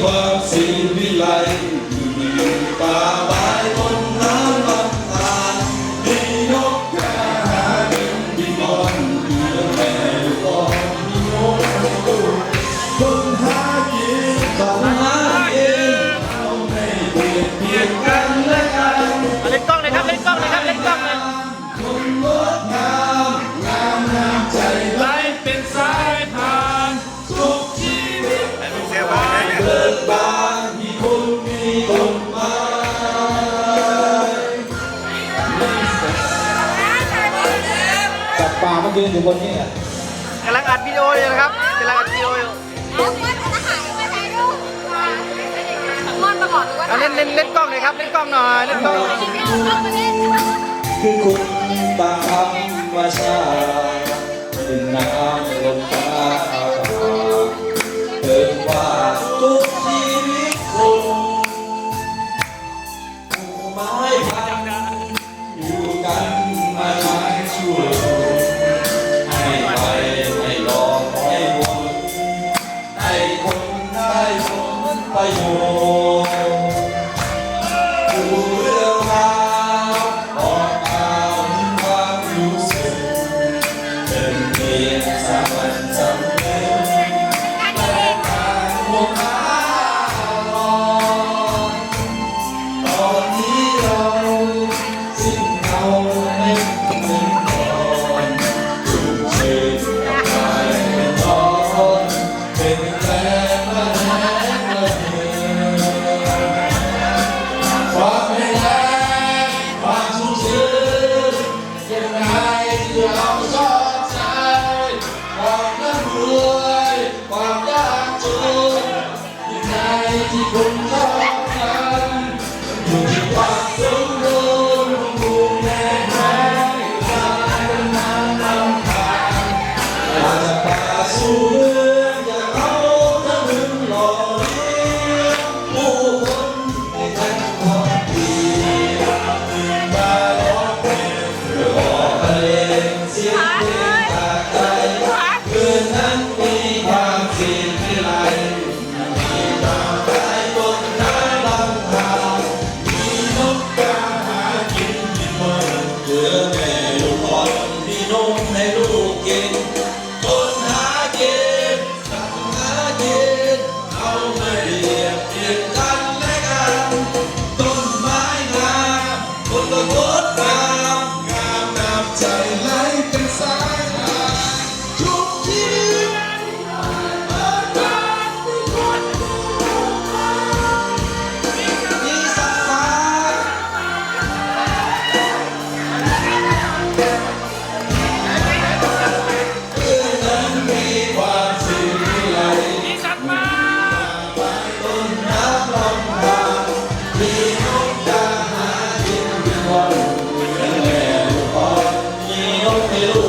คว ยืนอยู่บนนี้อะกำลังอัดวิดีโออยู่นะครับกำลังอัดวิดีโออยู่แล้วว่าจะหายไปไหนลูกมอนมาก่อนหรือว่าเอาเล่นเล่นเล่นกล้องเลยครับเล่นกล้องหน่อยเล่นกล้องคือคุณตามธรรมชาติดินน้ำ ประโยชน์ดูเรื่องราวบอกกล่าวความรู้สึกเป็นเพียงสามัญสำเร็จแต่การพวกข้าลอยตอนนี้เราสิ้นเราไม่เหมือนก่อนชุ่มชื่นกับกายเป็นร้อนเป็นแรงำรวย Amen. Pelo